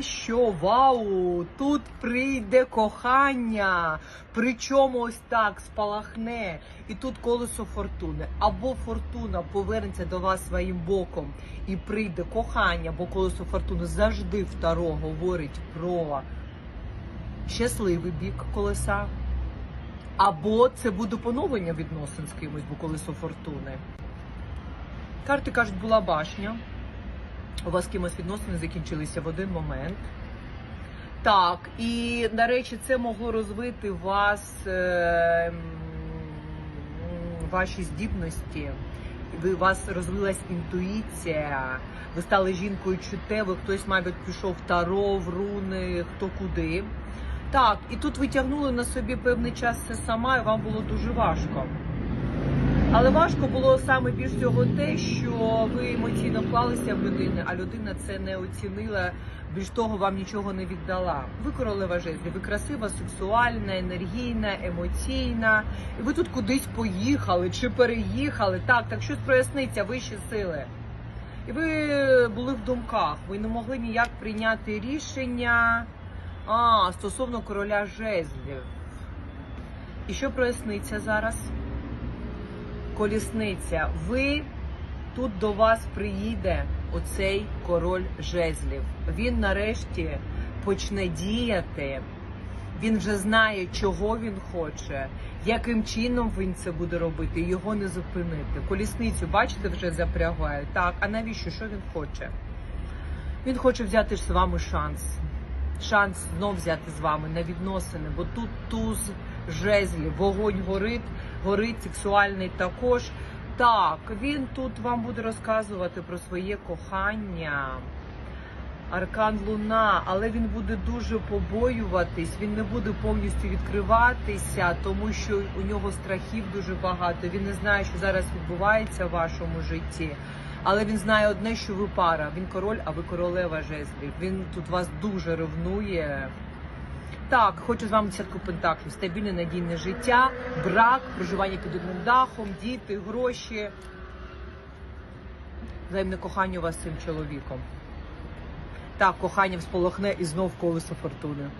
Що вау, тут прийде кохання, причому ось так спалахне, і тут колесо фортуни. Або фортуна повернеться до вас своїм боком і прийде кохання, бо колесо фортуни завжди в Таро говорить про щасливий бік колеса. Або це буде поновлення відносин з кимось, бо колесо фортуни. Карти кажуть, була башня. У вас кимось відносини закінчилися в один момент. Так, і до речі, це могло розвити вас е, ваші здібності. У вас розвилась інтуїція, ви стали жінкою чутевою, хтось, мабуть, пішов в таро, в руни, хто куди. Так, і тут ви тягнули на собі певний час це сама, і вам було дуже важко. Але важко було саме більш всього те, що ви емоційно вклалися в людину, а людина це не оцінила. Більш того, вам нічого не віддала. Ви королева жезлів, ви красива, сексуальна, енергійна, емоційна. І ви тут кудись поїхали чи переїхали. Так, так щось проясниться, вищі сили. І ви були в думках, ви не могли ніяк прийняти рішення а, стосовно короля жезлів. І що проясниться зараз? Колісниця. Ви тут до вас приїде оцей король жезлів. Він нарешті почне діяти. Він вже знає, чого він хоче, яким чином він це буде робити, його не зупинити. Колісницю, бачите, вже запрягають. Так, а навіщо? Що він хоче? Він хоче взяти з вами шанс. Шанс знов взяти з вами на відносини, бо тут туз жезлів, вогонь горить, горить сексуальний також. Так, він тут вам буде розказувати про своє кохання. Аркан Луна, але він буде дуже побоюватись, він не буде повністю відкриватися, тому що у нього страхів дуже багато. Він не знає, що зараз відбувається в вашому житті. Але він знає одне, що ви пара. Він король, а ви королева жезлів. Він тут вас дуже ревнує. Так, хочу з вами десятку пентаклів. Стабільне надійне життя, брак, проживання під одним дахом, діти, гроші. Взаємне кохання у вас з цим чоловіком. Так, кохання всполохне і знов колесо фортуни.